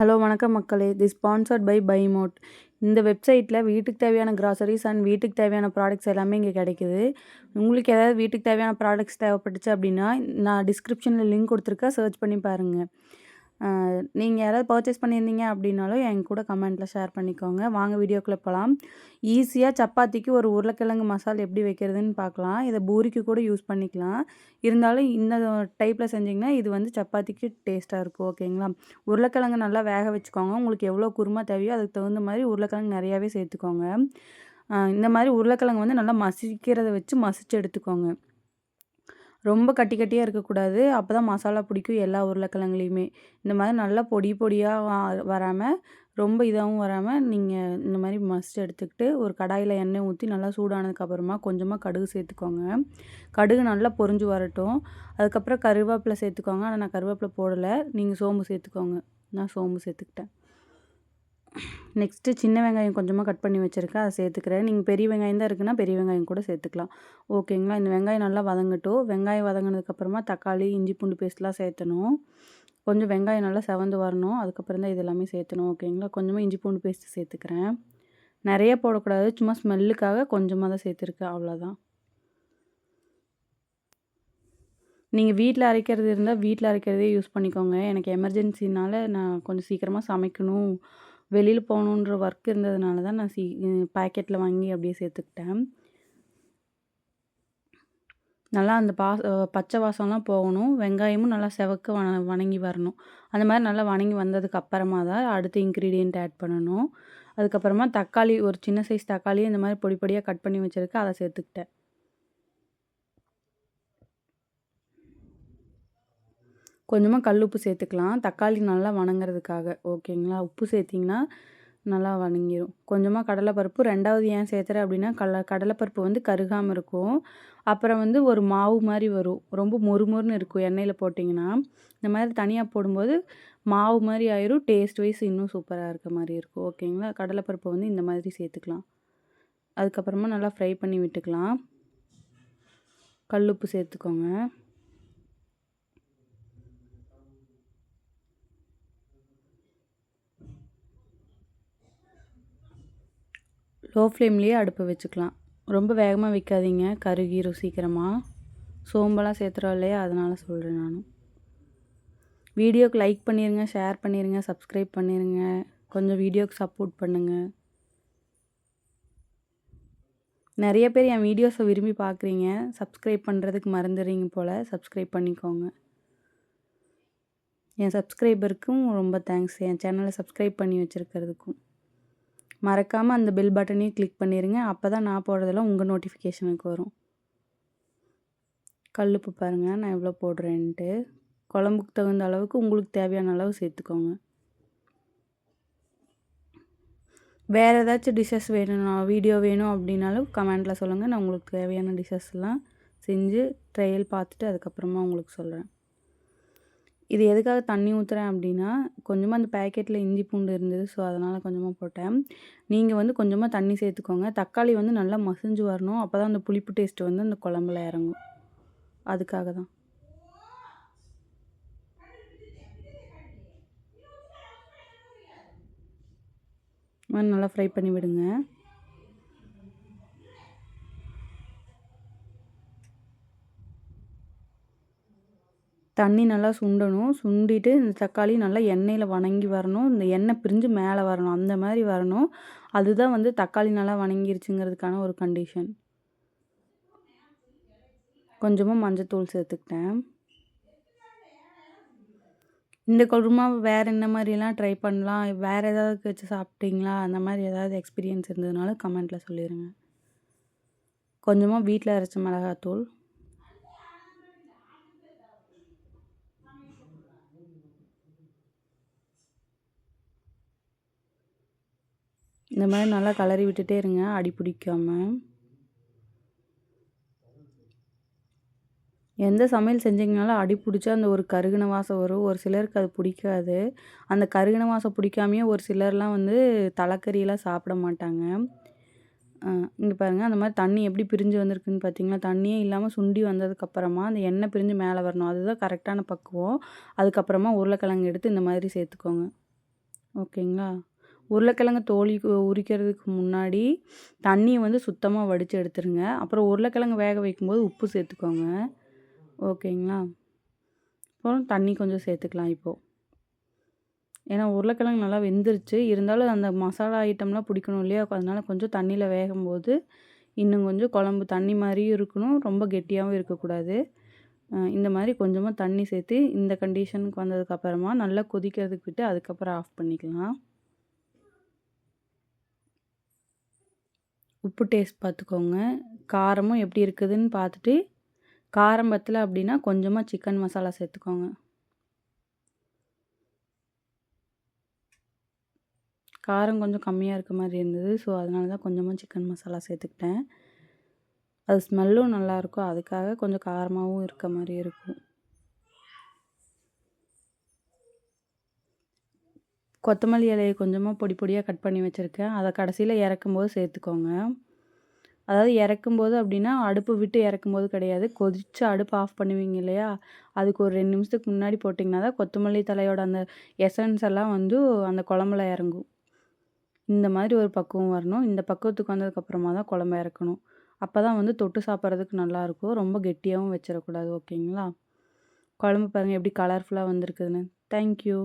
Hello வணக்கம் மக்களே. தி sponsored by பைமோட் இந்த வெப்சைட்டில் வீட்டுக்கு தேவையான கிராசரிஸ் அண்ட் வீட்டுக்கு தேவையான ப்ராடக்ட்ஸ் எல்லாமே இங்கே கிடைக்குது. உங்களுக்கு ஏதாவது வீட்டுக்கு தேவையான ப்ராடக்ட்ஸ் தேவைப்பட்டுச்சு அப்படின்னா நான் டிஸ்கிரிப்ஷனில் லிங்க் கொடுத்துருக்கேன். சர்ச் பண்ணி பாருங்கள் நீங்கள் யாராவது பர்ச்சேஸ் பண்ணியிருந்தீங்க அப்படின்னாலும் என் கூட கமெண்ட்டில் ஷேர் பண்ணிக்கோங்க. வாங்க வீடியோக்குள்ளே போகலாம் ஈஸியாக சப்பாத்திக்கு ஒரு உருளைக்கிழங்கு மசாலா எப்படி வைக்கிறதுன்னு பார்க்கலாம். இதை பூரிக்கு கூட யூஸ் பண்ணிக்கலாம். இருந்தாலும் இந்த டைப்பில் செஞ்சிங்கன்னா இது வந்து சப்பாத்திக்கு டேஸ்ட்டாக இருக்கும் ஓகேங்களா உருளைக்கிழங்கு நல்லா வேக வச்சுக்கோங்க. உங்களுக்கு எவ்வளோ குருமா தேவையோ அதுக்கு தகுந்த மாதிரி உருளைக்கிழங்கு நிறையாவே சேர்த்துக்கோங்க. இந்த மாதிரி உருளைக்கிழங்கு வந்து நல்லா மசிக்கிறத வச்சு மசிச்சு எடுத்துக்கோங்க. ரொம்ப கட்டி கட்டியாக இருக்கக்கூடாது. அப்போ தான் மசாலா பிடிக்கும் எல்லா உருளைக்கிழங்குலையுமே. இந்த மாதிரி நல்லா பொடி பொடியாக வராமல் ரொம்ப இதாகவும் வராமல் நீங்கள் இந்த மாதிரி மஸ்ட் எடுத்துக்கிட்டு ஒரு கடாயில் எண்ணெய் ஊற்றி நல்லா சூடானதுக்கப்புறமா கொஞ்சமாக கடுகு சேர்த்துக்கோங்க. கடுகு நல்லா பொறிஞ்சு வரட்டும். அதுக்கப்புறம் கருவேப்பிலை சேர்த்துக்கோங்க. ஆனால் நான் கருவேப்பிலை போடலை. நீங்கள் சோம்பு சேர்த்துக்கோங்க. நான் சோம்பு சேர்த்துக்கிட்டேன். நெக்ஸ்ட்டு சின்ன வெங்காயம் கொஞ்சமாக கட் பண்ணி வச்சுருக்கேன் அதை சேர்த்துக்கிறேன். நீங்கள் பெரிய வெங்காயம் தான் இருக்குன்னா பெரிய வெங்காயம் கூட சேர்த்துக்கலாம். ஓகேங்களா இந்த வெங்காயம் நல்லா வதங்கட்டும். வெங்காயம் வதங்கினதுக்கப்புறமா தக்காளி இஞ்சி பூண்டு பேஸ்ட்லாம் சேர்த்தணும். கொஞ்சம் வெங்காயம் நல்லா செவந்து வரணும். அதுக்கப்புறம் தான் இது எல்லாமே சேர்த்தணும். ஓகேங்களா கொஞ்சமாக இஞ்சி பூண்டு பேஸ்ட்டு சேர்த்துக்கிறேன். நிறைய போடக்கூடாது. சும்மா ஸ்மெல்லுக்காக கொஞ்சமாக தான் சேர்த்துருக்கேன். அவ்வளோதான் நீங்கள் வீட்டில் அரைக்கிறது இருந்தால் வீட்டில் அரைக்கிறதே யூஸ் பண்ணிக்கோங்க. எனக்கு எமர்ஜென்சினால் நான் கொஞ்சம் சீக்கிரமாக சமைக்கணும். வெளியில் போகணுன்ற ஒர்க் இருந்ததுனால தான் நான் சீ பேக்கெட்டில் வாங்கி அப்படியே சேர்த்துக்கிட்டேன். நல்லா அந்த பா பச்சை வாசம்லாம் போகணும். வெங்காயமும் நல்லா செவக்க வண வணங்கி வரணும். அந்த மாதிரி நல்லா வணங்கி வந்ததுக்கு அப்புறமா தான் அடுத்த இன்க்ரீடியண்ட் ஆட் பண்ணணும். அதுக்கப்புறமா தக்காளி ஒரு சின்ன சைஸ் தக்காளி இந்த மாதிரி பொடி பொடியாக கட் பண்ணி வச்சுருக்கேன் அதை சேர்த்துக்கிட்டேன். கொஞ்சமாக கல் உப்பு சேர்த்துக்கலாம். தக்காளி நல்லா வணங்குறதுக்காக. ஓகேங்களா? உப்பு சேர்த்திங்கன்னா நல்லா வணங்கிடும் கொஞ்சமாக கடலைப்பருப்பு ரெண்டாவது ஏன் சேர்த்துறேன் அப்படின்னா கடல கடலைப்பருப்பு வந்து கருகாமல் இருக்கும். அப்புறம் வந்து ஒரு மாவு மாதிரி வரும். ரொம்ப மொறுமொறுன்னு இருக்கும் எண்ணெயில் போட்டிங்கன்னா. இந்த மாதிரி தனியாக போடும்போது மாவு மாதிரி ஆயிரும். டேஸ்ட் வைஸ் இன்னும் சூப்பராக இருக்க மாதிரி இருக்கும். ஓகேங்களா? கடலைப்பருப்பு வந்து இந்த மாதிரி சேர்த்துக்கலாம். அதுக்கப்புறமா நல்லா ஃப்ரை பண்ணி விட்டுக்கலாம். கல் உப்பு சேர்த்துக்கோங்க. லோ ஃப்ளேம்லேயே அடுப்பை வச்சுக்கலாம். ரொம்ப வேகமாக வைக்காதீங்க. கருகிரும் சீக்கிரமாக சோம்பெல்லாம் சேர்த்துறோம் இல்லையா? அதனால் சொல்கிறேன் நானும் வீடியோக்கு லைக் பண்ணிடுங்க ஷேர் பண்ணிடுங்க சப்ஸ்கிரைப் பண்ணிடுங்க கொஞ்சம் வீடியோக்கு சப்போர்ட் பண்ணுங்கள் நிறைய பேர் என் வீடியோஸை விரும்பி பார்க்குறீங்க சப்ஸ்கிரைப் பண்ணுறதுக்கு மறந்துடுறீங்க போல். சப்ஸ்கிரைப் பண்ணிக்கோங்க. என் சப்ஸ்கிரைபருக்கும் ரொம்ப தேங்க்ஸ் என் சேனலை சப்ஸ்கிரைப் பண்ணி வச்சுருக்கிறதுக்கும். மறக்காமல் அந்த பெல் பட்டனையும் கிளிக் பண்ணிடுங்க அப்போ தான் நான் போடுறதெல்லாம் உங்கள் நோட்டிஃபிகேஷனுக்கு வரும். கல்லுப்பு பாருங்கள் நான் எவ்வளோ போடுறேன்ட்டு. குழம்புக்கு தகுந்த அளவுக்கு உங்களுக்கு தேவையான அளவு சேர்த்துக்கோங்க. வேறு ஏதாச்சும் டிஷ்ஷஸ் வேணும்னா வீடியோ வேணும் அப்படின்னாலும் கமெண்ட்டில் சொல்லுங்கள் நான் உங்களுக்கு தேவையான டிஷ்ஷஸ்லாம் செஞ்சு ட்ரையல் பார்த்துட்டு அதுக்கப்புறமா உங்களுக்கு சொல்கிறேன் இது எதுக்காக தண்ணி ஊற்றுறேன் அப்படின்னா கொஞ்சமாக அந்த பேக்கெட்டில் இஞ்சி பூண்டு இருந்தது ஸோ அதனால் கொஞ்சமாக போட்டேன். நீங்கள் வந்து கொஞ்சமாக தண்ணி சேர்த்துக்கோங்க. தக்காளி வந்து நல்லா மசிஞ்சு வரணும். அப்போ தான் அந்த புளிப்பு டேஸ்ட்டு வந்து அந்த குழம்புல இறங்கும். அதுக்காக தான். நல்லா ஃப்ரை பண்ணி விடுங்க. தண்ணி நல்லா சுண்டணும். சுண்டிட்டு இந்த தக்காளி நல்லா எண்ணெயில் வணங்கி வரணும். இந்த எண்ணெய் பிரிஞ்சு மேலே வரணும். அந்த மாதிரி வரணும். அதுதான் வந்து தக்காளி நல்லா வணங்கிருச்சுங்கிறதுக்கான ஒரு கண்டிஷன் கொஞ்சமாக மஞ்சத்தூள் சேர்த்துக்கிட்டேன். இந்த குருமா வேறு என்ன மாதிரிலாம் ட்ரை பண்ணலாம்? வேறு ஏதாவது வச்சு சாப்பிட்டீங்களா? அந்த மாதிரி ஏதாவது எக்ஸ்பீரியன்ஸ் இருந்ததுனால கமெண்ட்டில் சொல்லிடுங்க கொஞ்சமாக வீட்டில் அரைச்ச மிளகாத்தூள். இந்த மாதிரி நல்லா கலரி விட்டுட்டே இருங்க அடி பிடிக்காமல் எந்த சமையல் செஞ்சிங்கனாலும் அடி பிடிச்சா அந்த ஒரு கருகின வாசம் வரும். ஒரு சிலருக்கு அது பிடிக்காது. அந்த கருகின வாசம் பிடிக்காமையே ஒரு சிலர்லாம் வந்து தலைக்கறியெல்லாம் சாப்பிட மாட்டாங்க. இங்கே பாருங்கள் அந்த மாதிரி தண்ணி எப்படி பிரிஞ்சு வந்திருக்குன்னு பார்த்தீங்களா தண்ணியே இல்லாமல் சுண்டி வந்ததுக்கப்புறமா அந்த எண்ணெய் பிரிஞ்சு மேலே வரணும். அதுதான் கரெக்டான பக்குவம். அதுக்கப்புறமா உருளைக்கிழங்கு எடுத்து இந்த மாதிரி சேர்த்துக்கோங்க. ஓகேங்களா? உருளைக்கிழங்கு தோழி உரிக்கிறதுக்கு முன்னாடி தண்ணியை வந்து சுத்தமாக வடித்து எடுத்துருங்க. அப்புறம் உருளைக்கிழங்கு வேக வைக்கும்போது உப்பு சேர்த்துக்கோங்க. ஓகேங்களா? அப்புறம் தண்ணி கொஞ்சம் சேர்த்துக்கலாம் இப்போது ஏன்னா உருளைக்கிழங்கு நல்லா வெந்துருச்சு. இருந்தாலும் அந்த மசாலா ஐட்டம்லாம் பிடிக்கணும் இல்லையா? அதனால் கொஞ்சம் தண்ணியில் வேகும்போது இன்னும் கொஞ்சம் குழம்பு தண்ணி மாதிரியும் இருக்கணும். ரொம்ப கெட்டியாகவும் இருக்கக்கூடாது. இந்த மாதிரி கொஞ்சமாக தண்ணி சேர்த்து இந்த கண்டிஷனுக்கு வந்ததுக்கப்புறமா நல்லா கொதிக்கிறதுக்கு விட்டு அதுக்கப்புறம் ஆஃப் பண்ணிக்கலாம். உப்பு டேஸ்ட் பார்த்துக்கோங்க. காரமும் எப்படி இருக்குதுன்னு பார்த்துட்டு காரம் பத்தலை அப்படின்னா கொஞ்சமாக சிக்கன் மசாலா சேர்த்துக்கோங்க. காரம் கொஞ்சம் கம்மியாக இருக்க மாதிரி இருந்தது ஸோ அதனால தான் கொஞ்சமாக சிக்கன் மசாலா சேர்த்துக்கிட்டேன். அது ஸ்மெல்லும் நல்லாயிருக்கும் அதுக்காக கொஞ்சம் காரமாகவும் இருக்க மாதிரி இருக்கும். கொத்தமல்லி இலையை கொஞ்சமாக பொடி பொடியாக கட் பண்ணி வச்சுருக்கேன். அதை கடைசியில் இறக்கும்போது சேர்த்துக்கோங்க. அதாவது இறக்கும்போது அப்படின்னா அடுப்பு விட்டு இறக்கும்போது கிடையாது. கொதித்து அடுப்பு ஆஃப் பண்ணுவீங்க இல்லையா? அதுக்கு ஒரு ரெண்டு நிமிஷத்துக்கு முன்னாடி போட்டிங்கன்னா தான் கொத்தமல்லி தலையோட அந்த எசன்ஸ் எல்லாம் வந்து அந்த குழம்புல இறங்கும். இந்த மாதிரி ஒரு பக்குவம் வரணும். இந்த பக்குவத்துக்கு வந்ததுக்கப்புறமா தான் குழம்பு இறக்கணும். அப்போ தான் வந்து தொட்டு சாப்பிட்றதுக்கு நல்லாயிருக்கும் ரொம்ப கெட்டியாகவும் வச்சிடக்கூடாது. ஓகேங்களா? குழம்பு பாருங்கள் எப்படி கலர்ஃபுல்லாக வந்திருக்குதுன்னு. தேங்க்யூ